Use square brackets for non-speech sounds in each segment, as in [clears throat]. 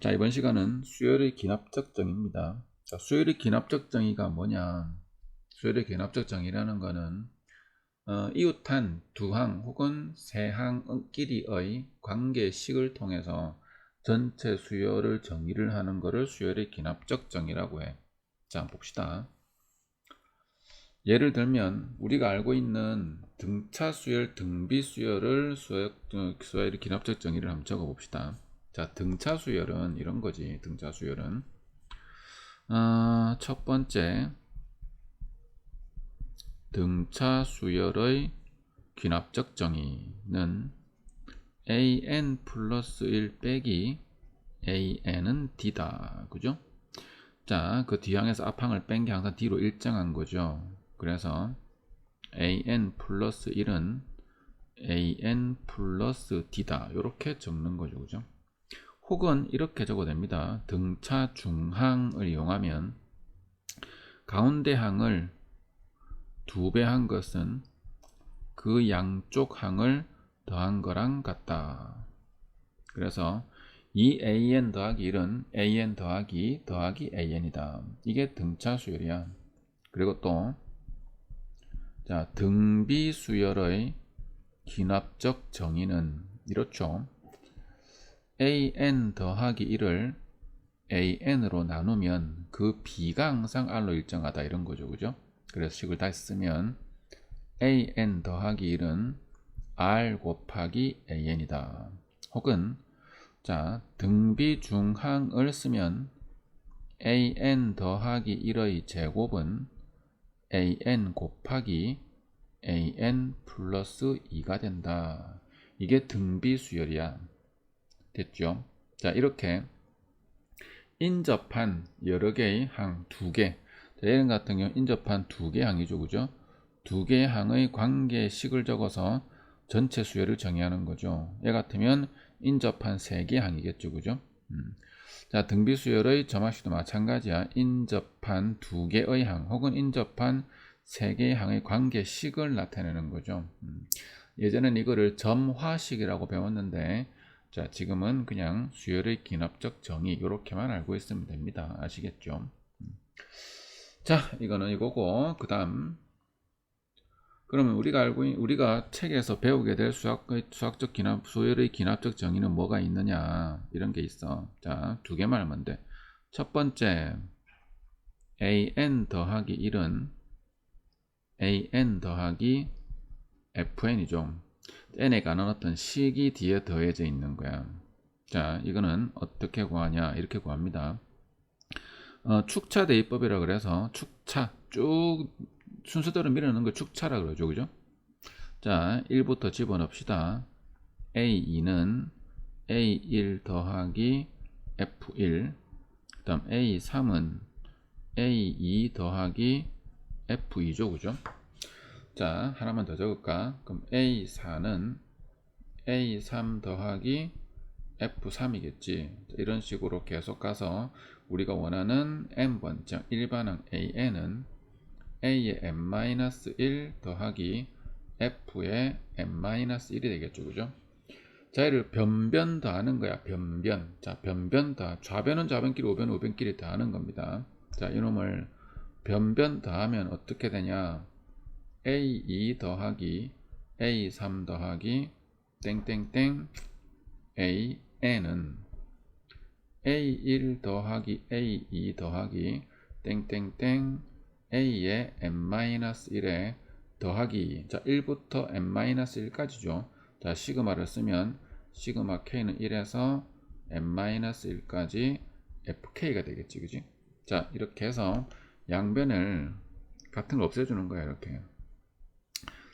자, 이번 시간은 수열의 기납적 정의입니다. 자, 수열의 기납적 정의가 뭐냐? 수열의 기납적 정의라는 것은 어, 이웃한 두 항 혹은 세 항끼리의 관계식을 통해서 전체 수열을 정의를 하는 것을 수열의 기납적 정의라고 해. 자, 봅시다. 예를 들면 우리가 알고 있는 등차 수열, 등비 수열을 수열, 어, 수열의 기납적 정의를 한번 적어 봅시다. 자, 등차 수열은 이런 거지. 등차 수열은 어, 첫 번째 등차 수열의 귀납적 정의는 an 플러스 1 빼기 an은 d다. 그죠? 자, 그 뒤항에서 앞항을 뺀 게 항상 d로 일정한 거죠. 그래서 an 플러스 1은 an 플러스 d다. 이렇게 적는 거죠. 그죠? 혹은 이렇게 적어됩니다. 등차 중항을 이용하면 가운데 항을 두 배 한 것은 그 양쪽 항을 더한 거랑 같다. 그래서 이 an 더하기 1은 an 더하기 더하기 an이다. 이게 등차 수열이야. 그리고 또 자, 등비 수열의 기납적 정의는 이렇죠. An 더하기 1을 an으로 나누면 그 b가 항상 r로 일정하다 이런 거죠. 그죠? 그래서 식을 다시 쓰면 an 더하기 1은 r 곱하기 an이다. 혹은 자 등비 중항을 쓰면 an 더하기 1의 제곱은 an 곱하기 an 플러스 2가 된다. 이게 등비 수열이야. 됐죠? 자, 이렇게 인접한 여러 개의 항 두 개. 자, 얘는 같은 경우 인접한 두 개의 항이죠. 그죠? 두 개의 항의 관계식을 적어서 전체 수열을 정의하는 거죠. 얘 같으면 인접한 세 개의 항이겠죠. 그죠? 음. 자, 등비 수열의 점화식도 마찬가지야. 인접한 두 개의 항 혹은 인접한 세 개의 항의 관계식을 나타내는 거죠. 음. 예전엔 이거를 점화식이라고 배웠는데 자, 지금은 그냥 수열의 기납적 정의 이렇게만 알고 있으면 됩니다. 아시겠죠? 자, 이거는 이거고 그다음 그러면 우리가 알고 있, 우리가 책에서 배우게 될 수학의 수학적 기납 수열의 기납적 정의는 뭐가 있느냐 이런 게 있어. 자, 두 개만 하면 돼. 첫 번째 an 더하기 1은 an 더하기 fn이죠. N에 관한 어떤 식이 뒤에 더해져 있는 거야. 자, 이거는 어떻게 구하냐? 이렇게 구합니다. 어, 축차 대입법이라 그래서 축차 쭉 순서대로 밀어넣는 걸 축차라 그러죠. 그죠? 자, 1부터 집어넣읍시다. A2는 A1 더하기 F1 그 다음 A3은 A2 더하기 F2죠. 그죠? 자, 하나만 더 적을까? 그럼 A4는 A3 더하기 F3이겠지. 이런 식으로 계속 가서 우리가 원하는 n번째 일반항 AN은 A의 n-1 더하기 F의 n-1이 되겠죠. 그죠? 자, 얘를 변변 더하는 거야. 변변. 자, 변변 더. 좌변은 좌변끼리, 우변은 우변끼리 더하는 겁니다. 자, 이놈을 변변 더하면 어떻게 되냐? A2 더하기 A3 더하기 땡땡땡 AN은 A1 더하기 A2 더하기 땡땡땡 A의 n-1에 더하기 자 1부터 n-1까지죠. 자 시그마를 쓰면 시그마 k는 1에서 n-1까지 fk가 되겠지 그지? 자 이렇게 해서 양변을 같은 거 없애주는 거야 이렇게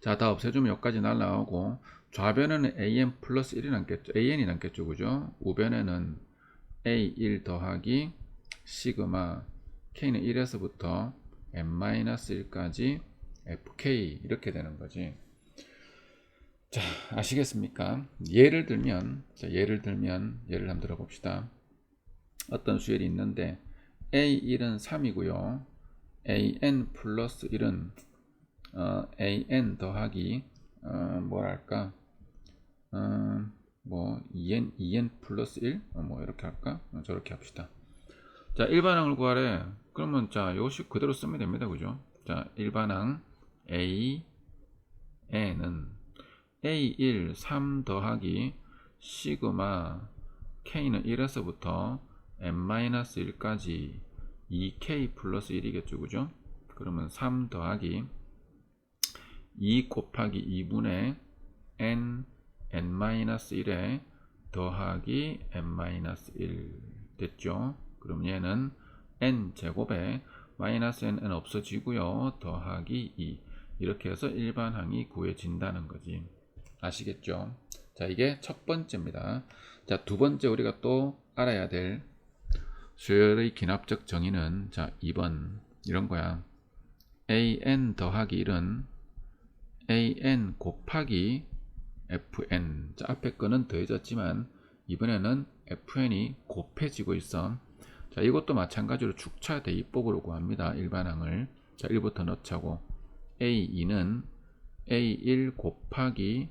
자, 다 없애주면 여기까지 날라오고 좌변에는 an 플러스 1이 남겠죠. an이 남겠죠. 그죠? 우변에는 a1 더하기 시그마 k는 1에서부터 n-1까지 fk 이렇게 되는 거지. 자, 아시겠습니까? 예를 들면 자, 예를 들면 예를 한번 들어봅시다. 어떤 수열이 있는데 a1은 3이고요. an 플러스 1은 어, an 더하기 어, 뭐랄까 어, 뭐 2n 2n 플러스 1? 어, 뭐 이렇게 할까? 어, 저렇게 합시다. 자, 일반항을 구하래. 그러면 자, 요식 그대로 쓰면 됩니다. 그죠? 자, 일반항 a n은 a1 3 더하기 시그마 k는 1에서부터 n-1까지 2k 플러스 1이겠죠. 그죠? 그러면 3 더하기 2 곱하기 2분의 n n-1에 더하기 n-1 됐죠? 그럼 얘는 n 제곱에 마이너스 n은 없어지고요. 더하기 2 이렇게 해서 일반항이 구해진다는 거지. 아시겠죠? 자, 이게 첫 번째입니다. 자, 두 번째 우리가 또 알아야 될 수열의 기납적 정의는 자, 2번 이런 거야. an 더하기 1은 an 곱하기 fn. 자, 앞에 거는 더해졌지만 이번에는 fn이 곱해지고 있어. 자, 이것도 마찬가지로 축차 대입법으로 구합니다. 일반항을. 자, 1부터 넣자고. a2는 a1 곱하기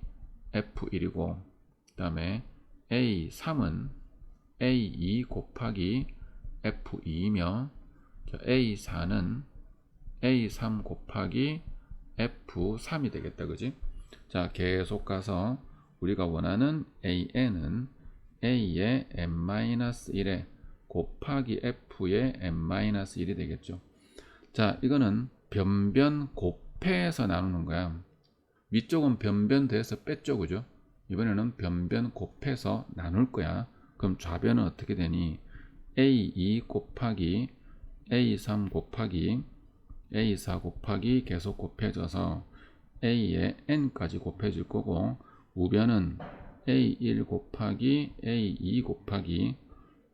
f1이고 그 다음에 a3은 a2 곱하기 f2이며 a4는 a3 곱하기 f3이 되겠다. 그지? 자, 계속 가서 우리가 원하는 an은 a의 n-1에 곱하기 f의 n-1이 되겠죠. 자, 이거는 변변 곱해서 나누는 거야. 위쪽은 변변 돼서 뺐죠, 그죠? 이번에는 변변 곱해서 나눌 거야. 그럼 좌변은 어떻게 되니? a2 곱하기 a3 곱하기 a4 곱하기 계속 곱해져서 a에 n까지 곱해질 거고 우변은 a1 곱하기 a2 곱하기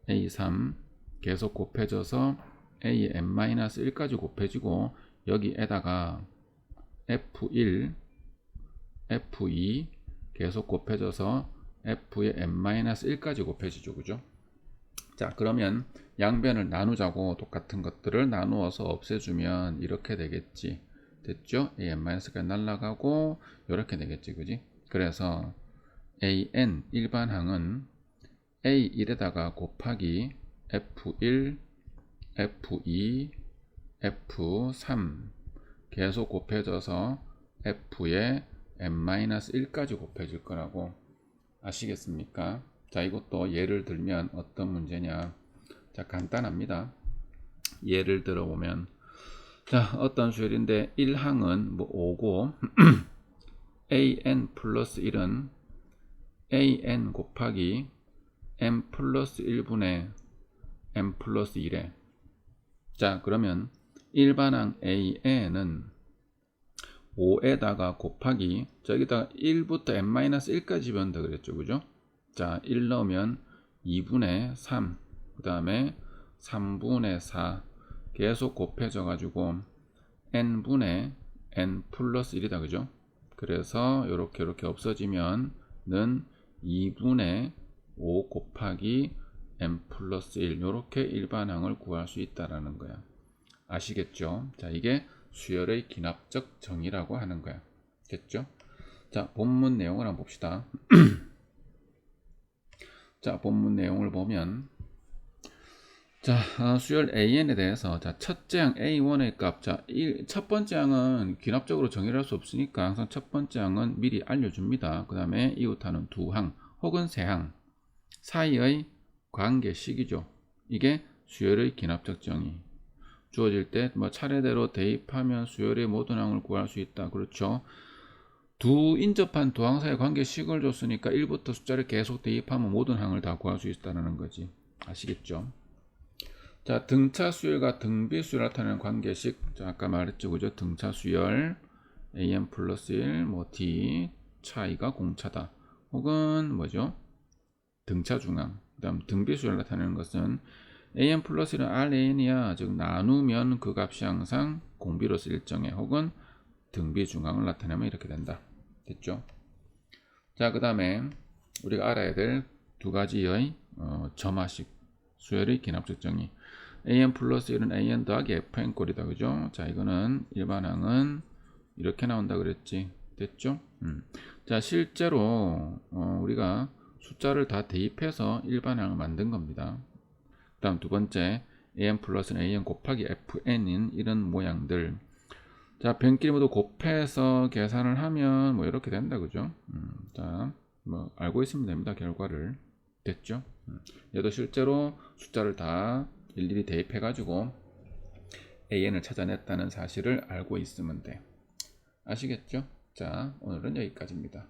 a3 계속 곱해져서 a의 n-1까지 곱해지고 여기에다가 f1 f2 계속 곱해져서 f의 n-1까지 곱해지죠. 그죠? 자, 그러면 양변을 나누자고 똑같은 것들을 나누어서 없애주면 이렇게 되겠지. 됐죠? a n-가 날라가고 이렇게 되겠지. 그지? 그래서 an 일반항은 a1에다가 곱하기 f1, f2, f3 계속 곱해져서 f의 n-1까지 곱해질 거라고 아시겠습니까? 자, 이것도 예를 들면 어떤 문제냐? 자, 간단합니다. 예를 들어보면 자, 어떤 수열인데 1항은 뭐 5고 [clears throat] an 플러스 1은 an 곱하기 m 플러스 1분의 m 플러스 1에 자, 그러면 일반항 an은 5에다가 곱하기 저기다 1부터 n-1까지 집어넣는다 그랬죠. 그죠? 자, 1 넣으면 2분의 3, 그 다음에 3분의 4 계속 곱해져 가지고 n분의 n 플러스 1이다. 그죠? 그래서 이렇게 이렇게 없어지면은 2분의 5 곱하기 n 플러스 1 이렇게 일반항을 구할 수 있다라는 거야. 아시겠죠? 자, 이게 수열의 기납적 정의라고 하는 거야. 됐죠? 자, 본문 내용을 한번 봅시다. [clears throat] 자, 본문 내용을 보면 자, 어, 수열 AN에 대해서 자, 첫째 항 A1의 값. 자, 이, 첫 번째 항은 기납적으로 정의를 할 수 없으니까 항상 첫 번째 항은 미리 알려줍니다. 그 다음에 이웃하는 두 항 혹은 세 항 사이의 관계식이죠. 이게 수열의 기납적 정의. 주어질 때 뭐 차례대로 대입하면 수열의 모든 항을 구할 수 있다. 그렇죠. 두 인접한 두 항 사이의 관계식을 줬으니까 1부터 숫자를 계속 대입하면 모든 항을 다 구할 수 있다는 거지. 아시겠죠? 자, 등차 수열과 등비 수열 나타내는 관계식. 자, 아까 말했죠. 그죠? 등차 수열 am 플러스 1, 뭐 d 차이가 공차다. 혹은 뭐죠? 등차 중앙. 그다음 등비 수열 나타내는 것은 am 플러스 1은 ran이야. 즉 나누면 그 값이 항상 공비로서 일정해. 혹은 등비 중앙을 나타내면 이렇게 된다. 됐죠? 자, 그 다음에 우리가 알아야 될 두 가지의 어, 점화식 수열의 기납적 정의. an 플러스 1은 an 더하기 fn 꼴이다. 그죠? 자, 이거는 일반항은 이렇게 나온다 그랬지. 됐죠? 음. 자, 실제로 어, 우리가 숫자를 다 대입해서 일반항을 만든 겁니다. 다음 두 번째 an 플러스는 an 곱하기 fn인 이런 모양들 자 변끼리 모두 곱해서 계산을 하면 뭐 이렇게 된다 그죠? 음, 자 뭐 알고 있으면 됩니다 결과를. 됐죠? 음, 얘도 실제로 숫자를 다 일일이 대입해 가지고 an을 찾아냈다는 사실을 알고 있으면 돼. 아시겠죠? 자 오늘은 여기까지입니다